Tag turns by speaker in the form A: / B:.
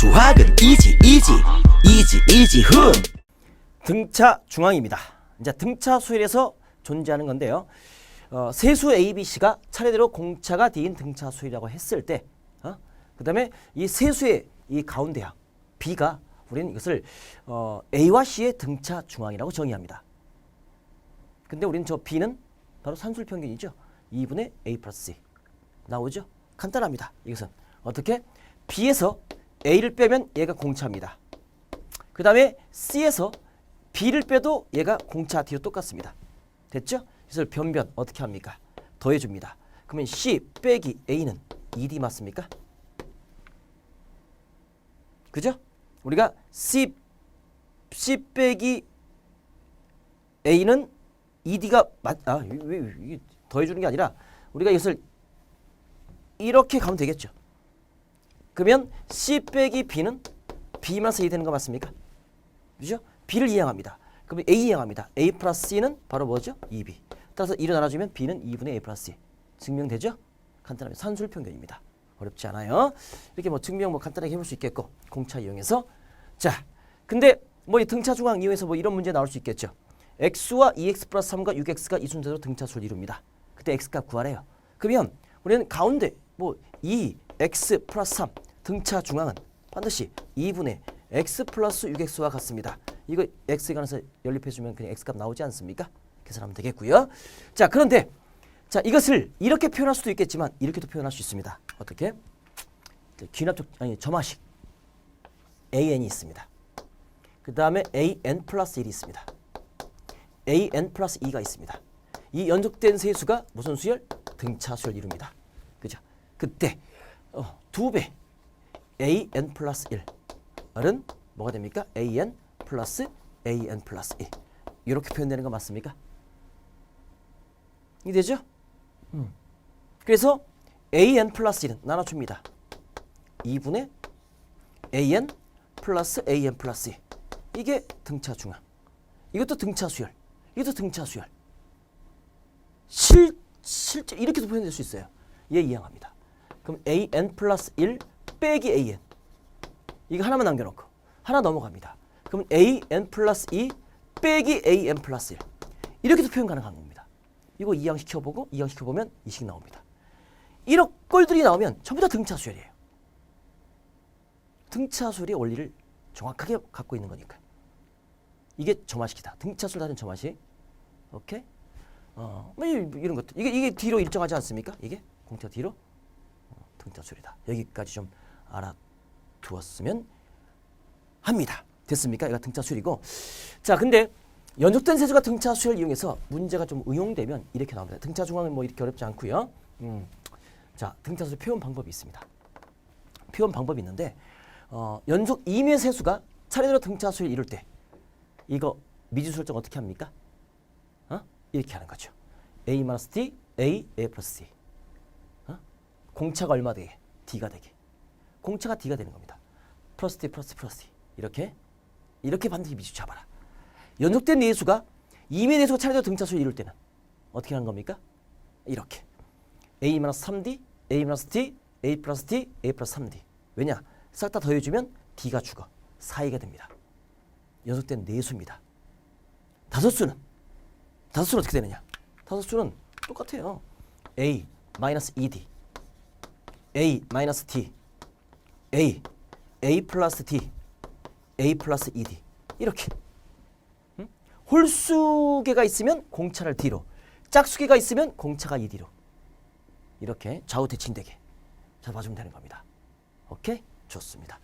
A: 수학은 이지 이지 이지 이지 훈
B: 등차 중앙입니다. 이제 등차 수열에서 존재하는 건데요. 어, 세수 A, B, C가 차례대로 공차가 D인 등차 수열이라고 했을 때, 어? 그 다음에 이 세수의 이 가운데야 B가 우리는 이것을 어, A와 C의 등차 중앙이라고 정의합니다. 근데 우리는 저 B는 바로 산술 평균이죠. 2분의 A 플러스 C 나오죠. 간단합니다. 이것은 어떻게 B에서 A를 빼면 얘가 공차입니다. 그 다음에 C에서 B를 빼도 얘가 공차 D로 똑같습니다. 됐죠? 그래서 변변 어떻게 합니까? 더해줍니다. 그러면 C 빼기 A는 2D 맞습니까? 그죠? 우리가 C, C 빼기 A는 2D가 맞, 아, 왜, 왜, 더해주는 게 아니라 우리가 이것을 이렇게 가면 되겠죠. 그러면 C 빼기 B는 B 마이너스 되는 거 맞습니까? 그죠? B를 이항합니다. 그러면 A 이항합니다. A 플러스 C는 바로 뭐죠? 2B. 따라서 2로 나눠주면 B는 2분의 A 플러스 C. 증명되죠? 간단하게 산술 평균입니다. 어렵지 않아요. 이렇게 뭐 증명 뭐 간단하게 해볼 수 있겠고 공차 이용해서 자, 근데 뭐 이 등차 중앙 이용해서 뭐 이런 문제 나올 수 있겠죠. x와 2x 플러스 3과 6x가 이 순서대로 등차수를 이룹니다. 그때 x값 구하래요. 그러면 우리는 가운데 뭐 2x 플러스 3 등차 중앙은 반드시 2분의 x 플러스 6x와 같습니다. 이거 x에 관해서 연립해주면 그냥 x값 나오지 않습니까? 계산하면 되겠고요. 자 그런데 자 이것을 이렇게 표현할 수도 있겠지만 이렇게도 표현할 수 있습니다. 어떻게? 귀납적 아니 점화식 an이 있습니다. 그 다음에 an 플러스 1이 있습니다. an 플러스 2가 있습니다. 이 연속된 세수가 무슨 수열? 등차 수열 이룹니다. 그죠? 그때 어, 두 배 an 플러스 1은 뭐가 됩니까? an 플러스 an 플러스 1 이렇게 표현되는 거 맞습니까? 이해되죠? 음. 그래서 an 플러스 1은 나눠줍니다. 2분의 an 플러스 an 플러스 2 이게 등차 중앙 이것도 등차 수열 이것도 등차 수열 실, 실제 이렇게도 표현될 수 있어요 얘 이항합니다 그럼 an 플러스 1 빼기 an 이거 하나만 남겨놓고 하나 넘어갑니다 그럼 an 플러스 2 빼기 an 플러스 1 이렇게도 표현 가능한 겁니다 이거 이항 시켜보고 이항 시켜보면 이 식 나옵니다 이런 꼴들이 나오면 전부 다 등차 수열이에요 등차 수열의 원리를 정확하게 갖고 있는 거니까. 이게 점화식이다. 등차수를 다른 점화식. 오케이? 어, 뭐 이- 이런 것들. 이게 이게 뒤로 일정하지 않습니까? 이게 공차 뒤로 어, 등차수이다. 여기까지 좀 알아두었으면 합니다. 됐습니까? 이가 등차수이고. 자, 근데 연속된 세수가 등차수를 이용해서 문제가 좀 응용되면 이렇게 나옵니다. 등차 중앙은 뭐 이렇게 어렵지 않고요. 음. 자, 등차수 표현 방법이 있습니다. 표현 방법이 있는데 어, 연속 2매 세수가 차례대로 등차수를 이룰 때 이거 미지 설정 어떻게 합니까? 어? 이렇게 하는 거죠. a 마이너스 d, a, a c. 어? 공차가 얼마 되게? d가 되게. 공차가 d가 되는 겁니다. 플러스 d, 플러스 d, 플러스 d. 이렇게 이렇게 반드시 미지 잡아라. 연속된 내수가 2매 내수가 차례대로 등차수를 이룰 때는 어떻게 하는 겁니까? 이렇게. a 마이너스 3d, a 마이너스 d, a 플러스 d, a 플러스 3d. 왜냐? 싹 다 더해주면 d가 죽어. 4이가 됩니다. 연속된 네수입니다. 다섯 수는 다섯 수는 어떻게 되느냐? 다섯 수는 똑같아요. a 마이너스 2d, a 마이너스 t, a, a 플러스 t, a 플러스 2d 이렇게 응? 홀수계가 있으면 공차를 d로, 짝수계가 있으면 공차가 2d로 이렇게 좌우 대칭되게 잡아주면 되는 겁니다. 오케이? 좋습니다.